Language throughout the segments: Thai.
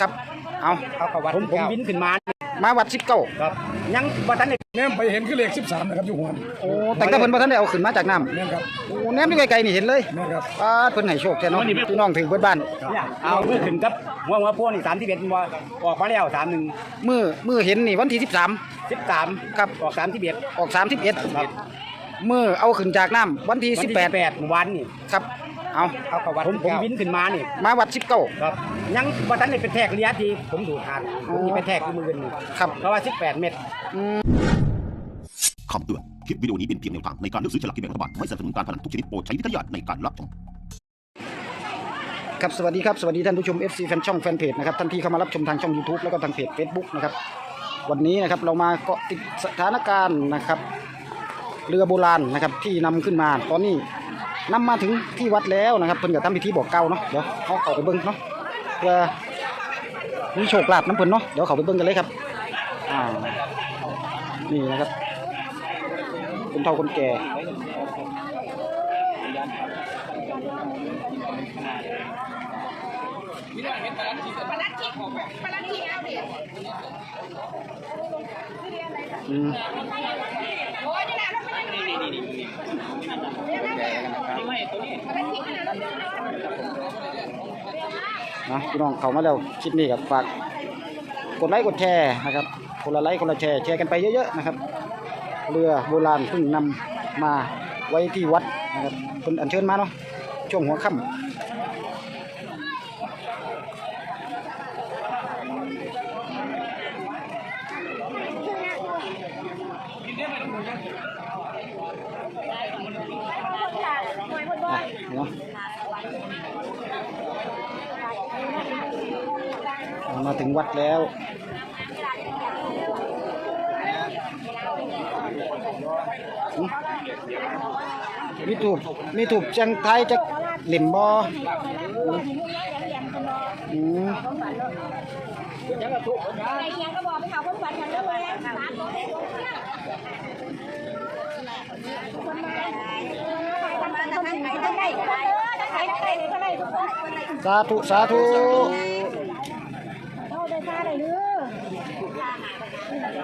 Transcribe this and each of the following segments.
ครับ เอาเขาเขาวัดผมผมบินขึ้นมา มาวัดสิบเก้าครับยังบ่ทันได้แนมไปเห็นคือเลข13นะครับอยู่หัวนี่โอ้แต่ก็เพิ่นบ่ทันได้เอาขึ้นมาจากน้แม่นครับำโอ้แนมอยู่ไกลๆนี่เห็นเลยแม่นครับป้าดเพิ่นให้โชคแท้เนาะพี่น้องถึงเบิดบ้าน เนี่ยเอามือขึ้นกับหัวหัวพวกนี่31บ่ออกมาแล้ว31มือมือเห็นนี่วันที่13 13ครับ ออก31ออกครับ31มือเอาขึ้นจากน้ำวันที่วันที่18 18เมื่อวานนี่ ครับ เอาเขาเขาวัดผมผมบินขึ้นมานี่มาวัดสิบเก้าครับยังบ่ทันได้เป็นแทกระยะที่ผมดูดทานผมมีเป็นแทกคือมือนี่ครับเพราะว่า18เมตรคำเตือนคลิปวิดีโอนี้เป็นเพียงแนวทางในการเลือกซื้อฉลากกินแบ่งรัฐบาลไม่สนับสนุนการพนันทุกชนิดโปรดใช้วิจารณญาณในการรับชมครับสวัสดีครับสวัสดีท่านผู้ชม FC แฟนช่องแฟนเพจนะครับท่านที่เข้ามารับชมทางช่อง YouTube แล้วก็ทางเพจ Facebook นะครับวันนี้นะครับเรามาเกาะติดสถานการณ์นะครับ เรือโบราณนะครับที่นำขึ้นมาตอนนี้ นำมาถึงที่วัดแล้วนะครับเพิ่นก็ทำพิธีบอกเก่าเนาะเดี๋ยวเขาเข้าไปเบิ้งเนาะเพื่อมีโชคลาภน้ำเพิ่นเนาะเดี๋ยวเขาไปเบิ้งกันเลยครับอ่านี่นะครับคนเฒ่าคนแก่อืม นะพี่น้องเข้ามาแล้วคลิปนี้กับฝากกดไลค์กดแชร์นะครับคนละไลค์คนละแชร์แชร์กันไปเยอะๆนะครับ เรือโบราณเพิ่งนำมาไว้ที่วัดนะครับคนอัญเชิญมาเนาะช่วงหัวค่ำ อะเนาะ มาถึงวัดแล้วมีถูกมีถูกจังไทยจะหล่มบออืมสาธุสาธุ เราได้ค่าได้หรือ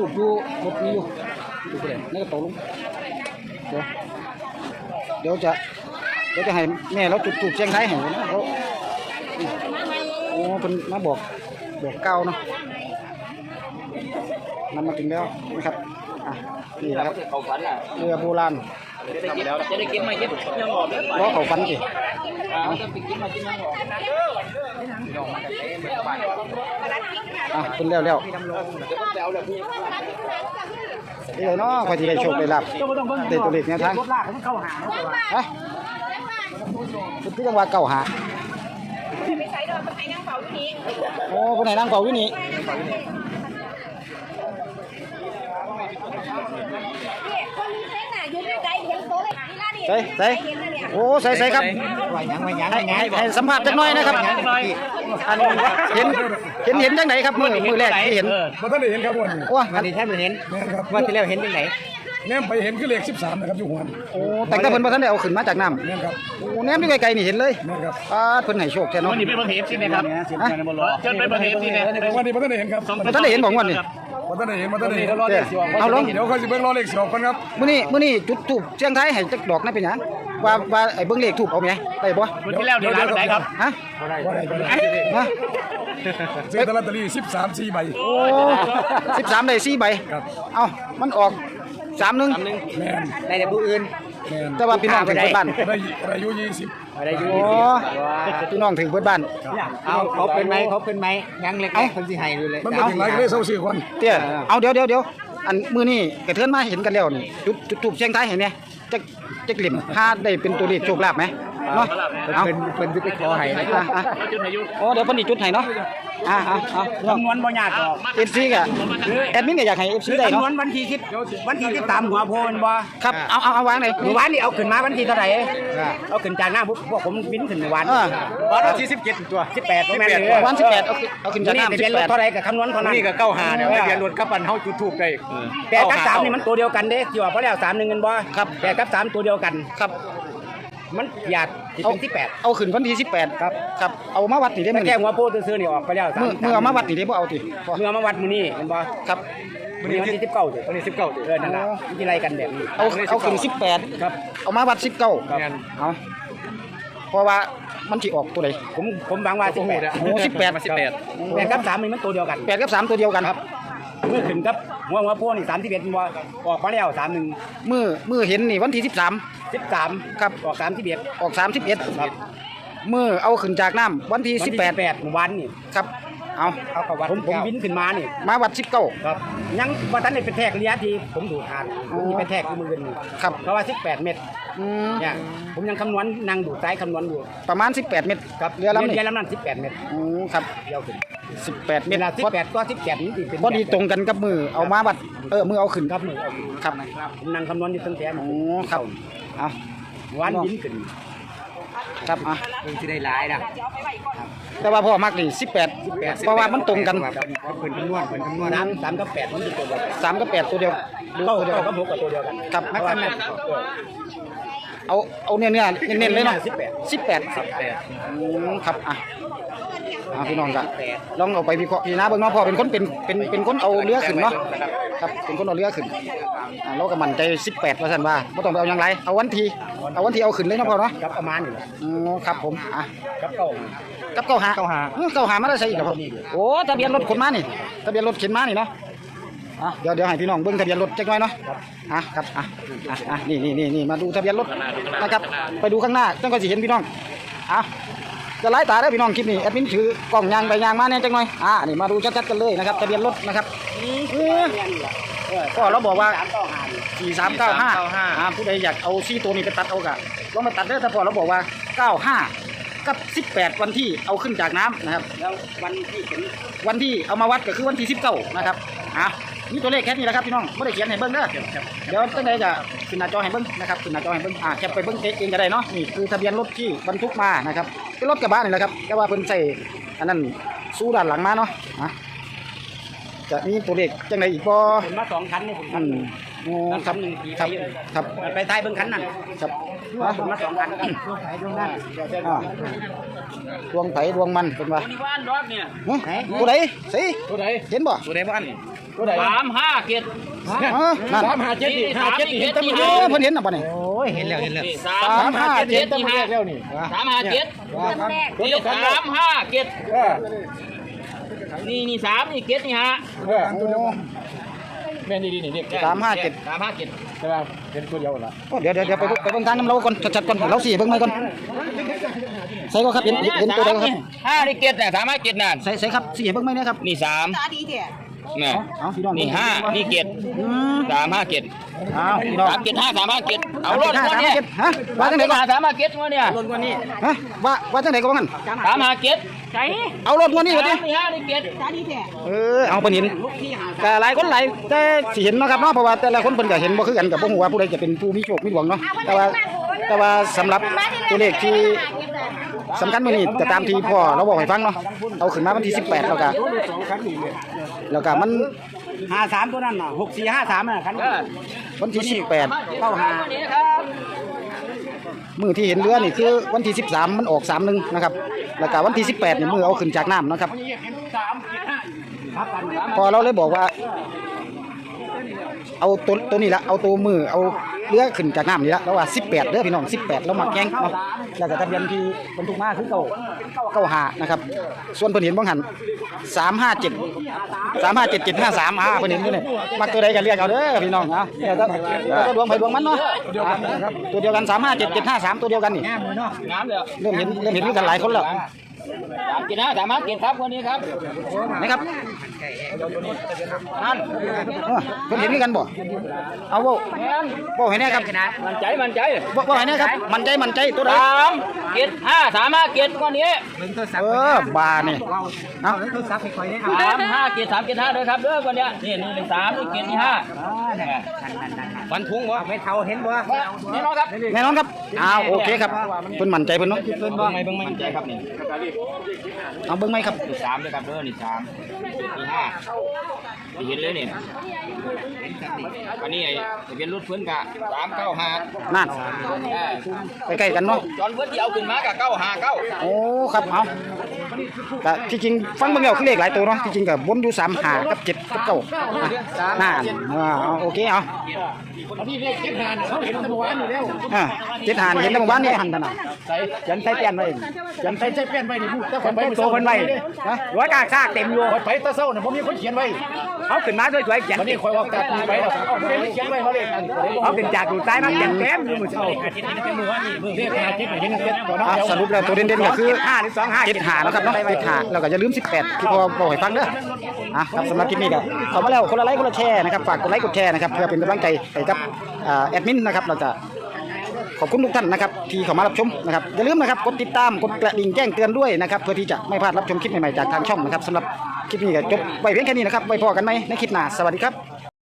ถูกอยู่รถมีอยู่ดูไปเลยนี่ก็ตกลงเดี๋ยวเดี๋ยวจะเดี๋ยวจะให้แม่เราจุดถูกเชียงไทยให้นะเขาโอ้เป็นมาบอกบอกเก้าเนาะนำมาถึงแล้วนะครับอะนี่นะครับเขาฝันอะเรือโบราณจะได้กินจะได้กินไหมคิดยังออกเลยล้อเขาฟันสิจะไปกินมากินยังออก อะเป็นแล้วแล้วนี่เลยเนาะคอยที่ได้โชคได้ลาบได้ตัวเลขแนวทางรถลากมันเข้าหาฮะคุณพี่จังหวัดเก่าหาโอ้คนไหนนั่งเฝ้าอยู่นี่ ใส่ใส่เห็นแล้วเนี่ยโอ้ใส่ใส่ครับไหวยังไหวยังให้ให้ให้สัมภาษณ์จักหน่อยนะครับอันเห็นเห็นเห็นจังไหนครับมือมือแรกที่เห็นบ่ทันได้เห็นครับหัวนี่โอ้วันนี้แทบไม่เห็นแม่นครับวันที่แล้วเห็นยังไงแนมไปเห็นคือเลข13นะครับอยู่หัวนี่โอ้แต่ก็เพิ่นบ่ทันได้เอาขึ้นมาจากน้แม่นครับำโอ้แนมอยู่ไกลๆนี่เห็นเลยแม่นครับป้าดเพิ่นให้โชคแท้เนาะวันนี้เป็นประเทศใช่ไหมครับฮะเชิญไปประเทศนี่นะวันนี้บ่ทันได้เห็นครับบ่ทันได้เห็นบ่งวดนี่ บ่ทันได้เห็นบ่ทันได้เห็นเด้อเอาลงเดี๋ยวค่อยสิเบิ่งรอเลขสิออกก่อนครับมื้อนี้มื้อนี้จุดธูปเสียงไทายให้จักดอกนั่นเป็นหยังว่าว่าไอ้เบิ่งเลขธูปเอาแหมได้บ่วันที่แล้วเดี๋ยวร้านไหนครับฮะบ่ได้บ่ได้ฮะซื้อลอตเตอรี่13 4ใบโอ้13ได้4ใบครับเอ้ามันออก31แม่นได้แต่ผู้อื่นแม่นแต่ว่าพี่น้องถึงเบิดบ้านได้ได้อา ยุ20ได้อยู่โอ้พี่น้องถึงเบิดบ้าน เอาเขาเป็นไหมเขาเป็นไหมยังเล็กๆคนที่ให้ดูเลยมันบ่ถึงไรก็เลยเซาซื้อก่อนเตี้ยเอาเดี๋ยวเดี๋ยวเดี๋ยวอันมื้อนี้กระเทือนมาเห็นกันแล้วนี่จุดจุดทูบเชียงไทายเห็นไหมจักจักเหลี่ยมหาได้เป็นตัวเลขโชคลาภไหม เนาะเอาเป็นเป็นที่ไปขอให้นะอะอะโอ้เดี๋ยวเพิ่นสิจุดให้เนาะอะอะเอาพี่น้องคำนวณบ่ยากหรอก FC ก็แอดมินก็อยากให้ FC ได้คำนเนาะวณวันที่คิดวันที่ที่ตามหัวโพนบ่ครับเอาเอาเอาวางไหน เมื่อวานนี่เอาขึ้นมาวันที่เท่าไหร่เอาขึ้นจากหน้าพวกพวกผมบินขึ้นเมื่อวานเออวันที่17ตัว18ตัวแม่นเลย วัน18เอาขึ้นเอาขึ้นจากนี่น้ำทะเบียนรถเท่าไหร่กับคำนวณเท่านั้นนี่ก็เก้าหาเนี่ยทะเบียนรถกับปันเฮาจุดทูบได้แปดกับสามนี่มันตัวเดียวกันเด้ที่ว่าเพราะแล้วสามหนึ่งเงินบ่ครับแปดกับสามตัวเดียวกันครับ มันหยาดที่เป็นที่แปด เอาขึ้นวันที่สิบแปดครับ ครับเอามาวัดนี่ได้แต่มื้อแก้นี้หัวโพซื้อๆนี่ออกไปแล้วเมื่อเมื่อเอามาวัดนี่ได้บ่เอาติพอเมื่อมาวัดมื้อนี้เห็นบ่ครับ มื้อนี้วันที่19เด้อวันที่19เด้อเออนั่นล่ะมันสิไล่กันแบบนี้เอาเอาขึ้นสิบแปดครับ เอามาวัดสิบเก้าครับ เอาเพราะว่ามันสิออกตัวใดผมผมหวังว่า18โอ้สิบแปดสิบแปด แปดกับสามนี่มันตัวเดียวกัน แปดกับสามตัวเดียวกันครับเมื่อขึ้นกับหัวหัวโพนี่31มันบ่ออกมาแล้ว31มือมือเห็นนี่วันที่สิบสาม13ครับ ออก31ออกสามสิบเอ็ดครับมือเอาขึ้นจากน้ำวันที่วันสิบที่แปด18เมื่อวานนี่ครับ เอาเขาก็วัดผมผมบินขึ้นมานี่มาวัดสิบเก้า ครับยังว่าท่านได้เป็นแทกระยะที่ผมดูทานผมมีเป็นแทกมือเงินครับ เพราะว่า 18 เมตรอืมเนี่ยผมยังคำนวณนั่งดูซ้ายคำนวณอยู่ประมาณสิบแปดเมตรครับเรือลำนี้เรือลำนั้น18 เมตรอืมครับ เดียวขึ้นสิบแปดเมเวตรลาพอ18ก็17นี่สิเป็นพอดีตรงกันกับมือเอามาวัด เออมือเอาขึ้นครับมือเอาครับผมนั่งคำนวณอยู่ตั้งแต่โอ้ครับเอาวันบินขึ้นครับอะผมจะได้หลายนะ แต่ว่าพ่อมักนี่สิบแปดเพราะว่ามันตรงกันเพิ่นคำนวณเพิ่นคำนวณน้ำสามกับแปดมันเป็นตัวเดียวกันสามกับแปดตัวเดียวเข้าตัวเดียวเข้ากับหกกับตัวเดียวกันครับเพราะว่าเอาเอาเนื้อเนื้อเน้นๆเลยเนาะสิบแปดสิบแปดอืมครับอะอะพี่น้องกันลองเอาไปวิเคราะห์พี่นะเบิ่งเนาะพ่อเป็นคนเป็นเป็นเป็นคนเอาเรือขึ้นเนาะครับเป็นคนเอาเรือขึ้น อะเราก็มั่นใจสิบแปดว่าสันว่าไม่ต้องไปเอาอย่างไรเอาวันทีเอาวันทีเอาขึ้นเลยเนาะพ่อเนาะกับประมาณนี่แหละอืมครับผมอะกับเก้า กับเก้าหาเก้าหาเก้าหามาได้ใช่อีกเหรอพ่อโอ้ทะเบียนรถขนมานี่ทะเบียนรถเข็นมานี่เนาะอะเดี๋ยวเดี๋ยวให้พี่น้องเบิ่งทะเบียนรถจักหน่อยเนาะอะครับอะอะอะนี่นี่นี่นี่มาดูทะเบียนรถนะครับไปดูข้างหน้าจังก็สิเห็นพี่น้องอะ จะไล่ตาได้อพี่น้องคลิปนี้แอดมินถือกล่องยางไปยางมาเนี่ยจังหน่อยอะนี่มาดูชัดๆกันเลยนะครับทะเบียนรถนะครับเออ ก็เราบอกว่าสี่สามเก้าห้าอ่าผู้ใดอยากเอาซี่ตัวนี้ไปตัดเอากะลองมาตัดเด้อถ้าพอเราบอกว่าเก้าห้ากับสิบแปดวันที่เอาขึ้นจากน้ำนะครับ แล้ววันที่เป็นวันที่เอามาวัดก็คือวันที่สิบเก้านะครับอะนี่ตัวเลขแค่นี้แหละครับพี่น้องไม่ได้เขียนให้เบิ้งเด้อเดี๋ยวตั้งใจจะขึ้นหน้าจอให้เบิ้งนะครับขึ้นหน้าจอให้เบิ้งอ่าแคปไปเบิ้งเองก็ได้เนาะนี่คือทะเบียนรถที่บรรทุกมานะครับเป็นรถกระบะนี่แหละครับแต่ว่าเพิ่นใส่อันนั้นสู้ด้านหลังมาเนาะอะ จะมีตัวเลขจังไดอีกบ่ผมมาสองคันนี่ผมอืมโอ้ครับครับครับไปท้ายเบิ้งคันนั่นครับผมมาสองคันกันช่วงไหนช่วงนั้นอ่าดวงไผดวงมันเป็นว่าที่บ้านรอบเนี่ยหึตัวไหนสิตัวไหนเห็นบ่ตัวไหนบ้านตัวไหนสามห้าเกียรติเออนั่นสามห้าเจ็ดห้าเจ็ดเห็นตั้งเออเพิ่นเห็นน่ะบ่นี่โอ้ยเห็นแล้วเห็นแล้วสามห้าเจ็ดที่ห้าแล้วนี่สามห้าเจ็ดแรกนี่สามห้าเกียรติ นี่นี่สามนี่เกียรตินี่ฮะเออโอ้แม่นี่ดีนี่สามห้าเจ็ด สามห้าเกียรติใช่ไหมเป็นตัวเดียวละโอ้เดี๋ยวเดี๋ยวเดี๋ยวไปเบิ่งไปเบิ่งทางน้ำเราก่อนชัดๆก่อนเราสิเบิ่งไหมก่อนใส่ก็ครับเห็นเห็นเห็นตัวใดก็ครับห้านี่เกียรติน่ะสามห้าเกียรตินั่นใส่ใส่ครับสิเบิ่งไหมเนี่ยครับนี่สาม ตาดีเถอะ นี่เอาพี่น้องนี่ห้านี่เกียรติอืมสามห้าเกียรติเอาพี่น้องสามเกียรติห้าสามห้าเกียรติเอารถห้ามาสามเนี่ยเจ็ดฮะว่าจังไดก็สามห้าเกียรติมาเนี่ยรถวันนี้ฮะว่าว่าจังไดก็ว่างั้นสามห้าเกียรติใจเอารถวันนี้ว่าดิสามนี่ห้านี่เกียรติตาดีเถอะเออเอาเพิ่นเห็นแต่หลายคนหลายแต่สิเห็นเนาะครับเนาะเพราะว่าแต่ละคนเพิ่นก็เห็นบ่คือกันกับบ่ฮู้ว่าผู้ใดจะเป็นผู้มีโชคมีดวงเนาะแต่ว่าแต่ว่าสำหรับตัวเลขที่ สำคัญมื้อนี้ก็ตามที่พ่อเราบอกให้ฟังเนาะเอาขึ้นมาวันที่18แล้วก็แล้วก็มันห้าสามตัวนั้นน่ะหกสี่ห้าสามน่ะคันวันที่18เก้าห้ามื้อที่เห็นเรือนี่คือวันที่ 13 มันออก31นะครับ แล้วก็วันที่ 18นี่มื้อเอาขึ้นจากน้ำนะครับพอเราเลยบอกว่า เอาตัวตัวนี้ละเอาตัวมือเอา เรือขึ้นจากน้ำนี่ละแล้วว่า18เด้อพี่น้อง18แล้วมาแกงเนาะแล้วก็ทะเบียนที่บรรทุกมาคือเก่าเก้าหานะครับ ส่วนเพิ่นเห็นบ้างหัน357 357 753อ่าเพิ่นเห็นอยู่นี่มักตัวใดก็เรียกเอาเด้อพี่น้องอะแล้วก็แล้วก็ดวงไผดวงมันเนาะอะตัวเดียวกัน357 753ตัวเดียวกันนี่น้ำเลยเริ่มเห็นเริ่มเห็นด้วยกันหลายคนแล้วสามเกียรติห้าสามห้าเกียรติครับวันนี้ครับนะครับ นั่นคุณเห็นกันบ่เอาบ่บ่เว้าให้แน่ครับมันใจมันใจบ่บ่ให้แน่ครับมันใจมันใจตัวดสามเกียรห้าสามห้าเกียรติวันนี้เออบานี่เอาสามห้าเกียรสามเกียรห้าเลยครับเด้อวันเนี้ยนี่นี่สามนี่เกียรติที่ห้า ฟันทุงบ่ไม่เท่าเห็นบ่นี่น้องครับแน่นอนครับอ้าวโอเคครับเพิ่นมั่นใจเพิ่นเนาะเบิ่งบ่ไม่เบิ่งไม่มั่นใจครับนี่เอาเบิ่งไหมครับนี่สามเลยครับเด้อนี่สามนี่ห้าที่เห็นเลยนี่อันนี้ไอ้ทะเบียนรถเพิ่นกะสามเก้าห้านั่นใกล้ๆกันเนาะจอนเพิ่นที่เอาขึ้นมากะเก้าห้าเก้าโอ้ครับเอาก็ที่จริงฟังเบิ่งแล้วคือเลขหลายตัวเนาะที่จริงก็วนอยู่3 5กับ7กับ9น่าอ่าเอาโอเคเอาที่เลขเจ็ดหานเขาเห็นตะวันอยู่แล้วอ่าเจ็ดหานเห็นแต่เมื่อวานนี่หันตะน่ะยันใส่เปลี่ยนไว้ยันใส่ใส่เปลี่ยนไว้นี่พูดแต่คนไปโตเพิ่นไว้ร้อยกากซากเต็มอยู่ไปตะเศร้าเนี่ยผมมีคนเขียนไว้ เอาขึ้นมาสวยๆเขียนวันนี้คอยออกจากไปแล้วเอาเขียนไว้เขาเลยเอาขึ้นจากดูใต้มาเขียนเต็มดูมือเช้าเลขหาเจ็ดเห็นเจ็ดตัวน้องอะสรุปแล้วตัวเด่นๆก็คือห้าหรือสองห้าเจ็ดหาแล้วครับเนาะเจ็ดหาแล้วก็อย่าลืม18ที่พอบอกให้ฟังเด้ออะครับสำหรับคลิปนี้ก็ขอมาแล้วคนละไลค์คนละแชร์นะครับฝากกดไลค์กดแชร์นะครับเพื่อเป็นกำลังใจให้กับแอดมินนะครับเราจะ ขอบคุณทุกท่านนะครับที่เข้ามารับชมนะครับอย่าลืมนะครับกดติดตามกดกระดิ่งแจ้งเตือนด้วยนะครับเพื่อที่จะไม่พลาดรับชมคลิปใหม่ๆจากทางช่องนะครับสำหรับคลิปนี้ก็จบไว้เพียงแค่นี้นะครับไว้พอกันไหมในคลิปหน้าสวัสดีครับ